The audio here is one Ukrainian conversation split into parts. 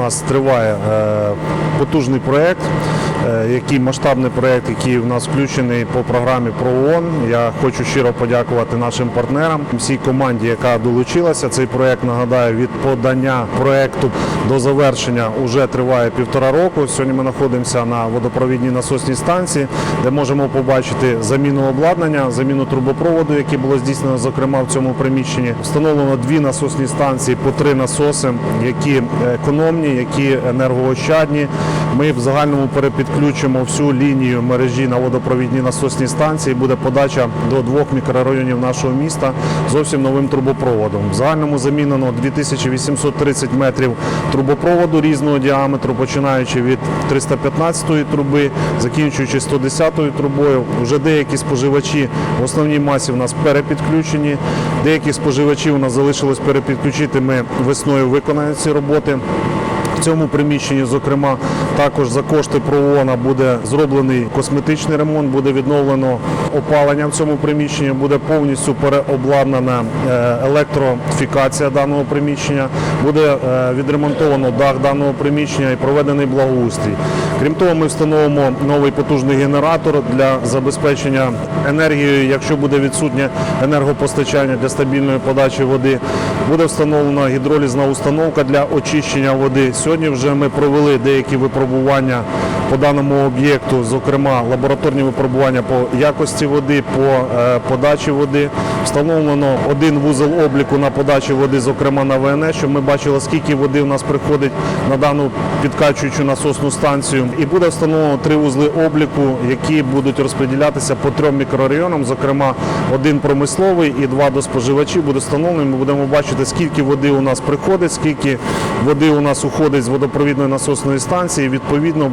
нас триває е, потужний проєкт, е, який масштабний проєкт, який у нас включений по програмі ПРООН. Я хочу щиро подякувати нашим партнерам, всій команді, яка долучилася. Цей проєкт нагадаю від подання проєкту до завершення вже триває півтора року. Сьогодні ми знаходимося на водопровідній насосній станції, де можемо побачити заміну обладнання, заміну трубопроводу, яке було здійснено зокрема в цьому приміщенні. Встановлено дві насосні станції по три насоси, які економні, які енергоощадні. Ми в загальному перепідключимо всю лінію мережі на водопровідній насосній станції. Буде подача до двох мікрорайонів нашого міста зовсім новим трубопроводом. В загальному замінено 2830 метрів трубопроводу різного діаметру, починаючи від 315-ї труби, закінчуючи 110-ю трубою. Вже деякі споживачі в основній масі в нас перепідключені. Деякі споживачі у нас залишилось перепідключити. Ми весною виконаємо ці роботи. Цьому приміщенні, зокрема, також за кошти ПРООНа буде зроблений косметичний ремонт, буде відновлено опалення в цьому приміщенні, буде повністю переобладнана е, електрофікація даного приміщення, буде е, відремонтовано дах даного приміщення і проведений благоустрій. Крім того, ми встановимо новий потужний генератор для забезпечення енергією, якщо буде відсутнє енергопостачання для стабільної подачі води. Буде встановлена гідролізна установка для очищення води. Сьогодні вже ми провели деякі випробування по даному об'єкту, зокрема лабораторні випробування по якості води, по е, подачі води. Встановлено один вузол обліку на подачі води, зокрема на ВНС, щоб ми бачили, скільки води у нас приходить на дану підкачуючу насосну станцію. І буде встановлено три вузли обліку, які будуть розподілятися по трьом мікрорайонам, зокрема один промисловий і два до споживачів буде встановлено. Ми будемо бачити, скільки води у нас приходить, скільки води у нас уходить з водопровідної насосної станції. Відповідно,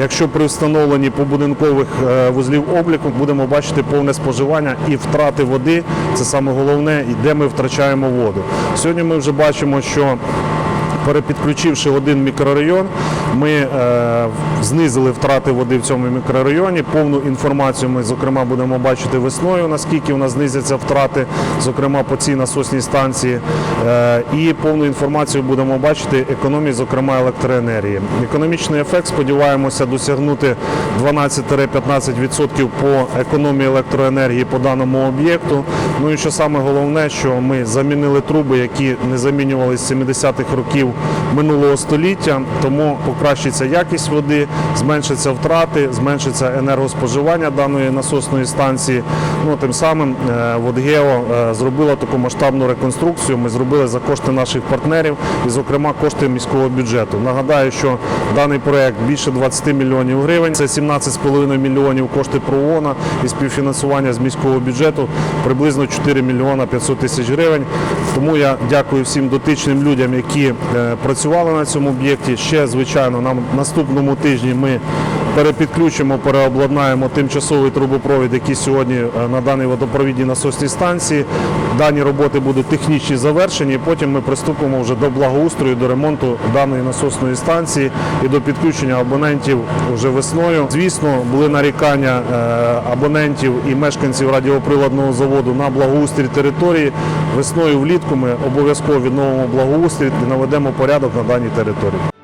якщо при встановленні побудинкових е, вузлів обліку будемо бачити повне споживання і втрати води, це саме головне, і де ми втрачаємо воду. Сьогодні ми вже бачимо, що Перепідключивши один мікрорайон, ми е, знизили втрати води в цьому мікрорайоні. Повну інформацію ми, зокрема, будемо бачити весною, наскільки у нас знизяться втрати, зокрема по цій насосній станції. Е, і повну інформацію будемо бачити економії, зокрема електроенергії. Економічний ефект сподіваємося досягнути 12-15% по економії електроенергії по даному об'єкту. Ну і що саме головне, що ми замінили труби, які не замінювалися з 70-х років минулого століття, тому покращиться якість води, зменшаться втрати, зменшиться енергоспоживання даної насосної станції. Ну тим самим е, Водгео е, зробила таку масштабну реконструкцію. Ми зробили за кошти наших партнерів і, зокрема, кошти міського бюджету. Нагадаю, що даний проект більше 20 мільйонів гривень. Це 17,5 мільйонів кошти ПРООНа і співфінансування з міського бюджету приблизно 4 мільйона 500 тисяч гривень. Тому я дякую всім дотичним людям, які е, працювали на цьому об'єкті. Ще звичайно, на наступному тижні ми перепідключимо, переобладнаємо тимчасовий трубопровід, який сьогодні е, на даній водопровідній насосній станції. Дані роботи будуть технічні завершені. Потім ми приступимо вже до благоустрою, до ремонту даної насосної станції і до підключення абонентів вже весною. Звісно, були нарікання е, абонентів і мешканців радіоприладного заводу на благоустрій території. Весною влітку ми обов'язково відновимо благоустрій і наведемо порядок на даній території.